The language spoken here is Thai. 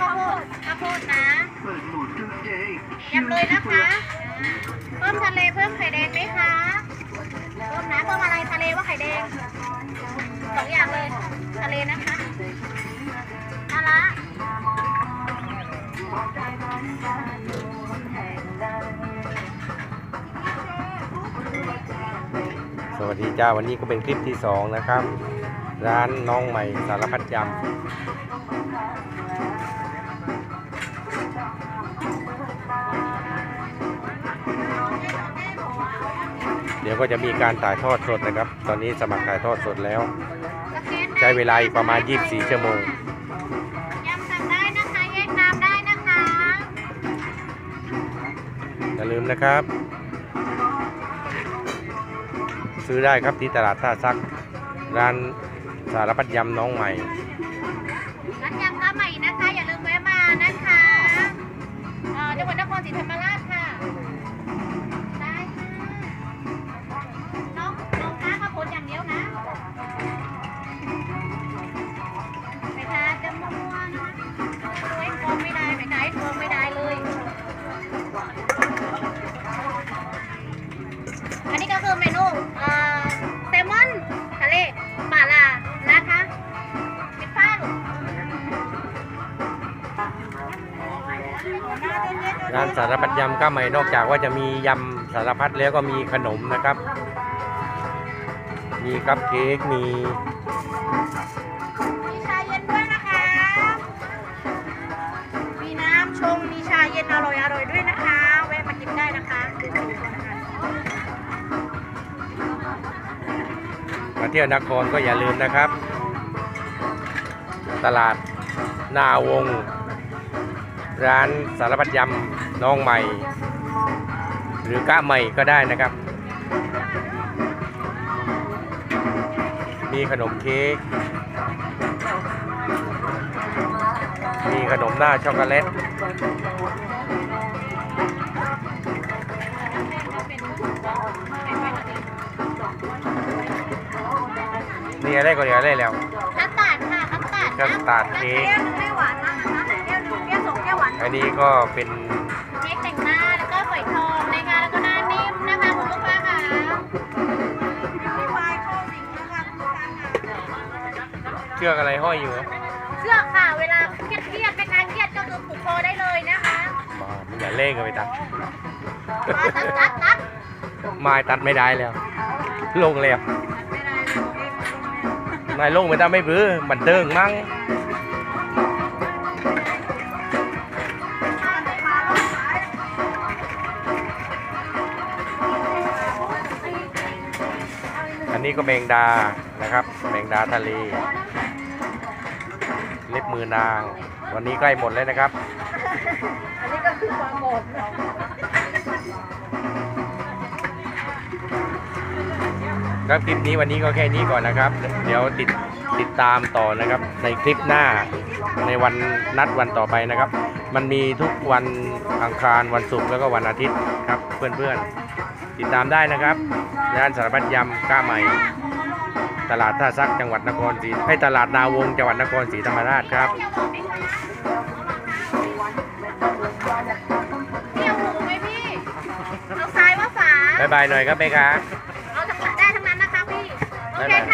ข้าวโพดข้าวโพดนะยำเลยนะคะเพิ่มทะเลเพิ่มไข่แดงไหมคะเพิ่มนะเพิ่มอะไรทะเลว่าไข่แดงสองอย่างเลยทะเลนะคะน่ารักสวัสดีจ้าวันนี้ก็เป็นคลิปที่สองนะครับ ร้านน้องใหม่สารพัดยำ เดี๋ยวก็จะมีการถ่ายทอดสดนะครับ ตอนนี้สมัครถ่ายทอดสดแล้วกระเทียมใช้เวลาอีกประมาณ 24 ชั่วโมงยำสั่งได้นะคะแยกน้ำได้นะคะอย่าลืมนะครับ ซื้อได้ครับที่ตลาดท่าซักร้าน สารพัดยำน้องใหม่ ร้านยำข้าวใหม่นะคะ อย่าลืมแวะมานะคะเอ่อจังหวัดนครศรีธรรมราชค่ะ ได้ค่ะ น้องน้องค้าข้าวโพดอย่างเดียวนะ ไปทานจำม่วงไว้ทองไม่ได้ไปขายทองไม่ได้เลย อันนี้ก็คือเมนูอ่อ ร้านสารพัดยำก็ใหม่นอกจากว่าจะมียำสารพัดแล้วก็มีขนมนะครับ มีคัพเค้กมีมีชาเย็นด้วยนะคะ มีน้ำชง มีชาเย็นอร่อยอร่อยด้วยนะคะแวะมากินได้นะคะมาเที่ยวนครก็อย่าลืมนะครับ ตลาดนาวง ร้านสารพัดยำน้องใหม่ หรือกะใหม่ก็ได้นะครับ มีขนมเค้กมีขนมหน้าช็อกโกแลตมีอะไรก็เหลืออะไรแล้ว คัสตาร์ดค่ะคัสตาร์ดคัสตาร์ดเค้กแก้วหนึงไม่หวานมาก นอันนี้ก็เป็นเค้กแต่งหน้าแล้วก็ฝอยทองในงานแล้วก็หน้านิ่มนะคะคุณลูกค้าค่ะไม่วายเข้าสิงนะคะคุณลูกค้าค่ะเชือกอะไรห้อยอยู่ครับเชือกค่ะเวลาเครียดเครียดๆไปการเครียดก็คือผูกคอได้เลยนะคะบ้ามันอย่าเล่งกันไปตัด มาตัดตัดตัดไม้ตัดไม่ได้แล้ว ลงแล้วนายลงไม่ได้ไม่พื้อบันเทิงมั้ง อันนี้ก็แมงดานะครับ แมงดาทะเลเล็บมือนาง วันนี้ใกล้หมดแล้วนะครับ อันนี้ก็คือความหมดครับคลิปนี้วันนี้ก็แค่นี้ก่อนนะครับ เดี๋ยวติดติดตามต่อนะครับ ในคลิปหน้าในวันนัดวันต่อไปนะครับ มันมีทุกวันอังคารวันศุกร์แล้วก็วันอาทิตย์ครับเพื่อนๆ ติดตามได้นะครับร้านสารพัดยำก้าใหม่ ตลาดท่าซักจังหวัดนครศรีให้ตลาดนาวงจังหวัดนครศรีธรรมราชครับเที่ยวหูไหมพี่ เอาซ้ายว่าฝาบ๊ายบายหน่อยครับเมค้า เอาทั้งหมดได้ทั้งนั้นนะคะพี่ โอเคบ๊ายบายค่ะ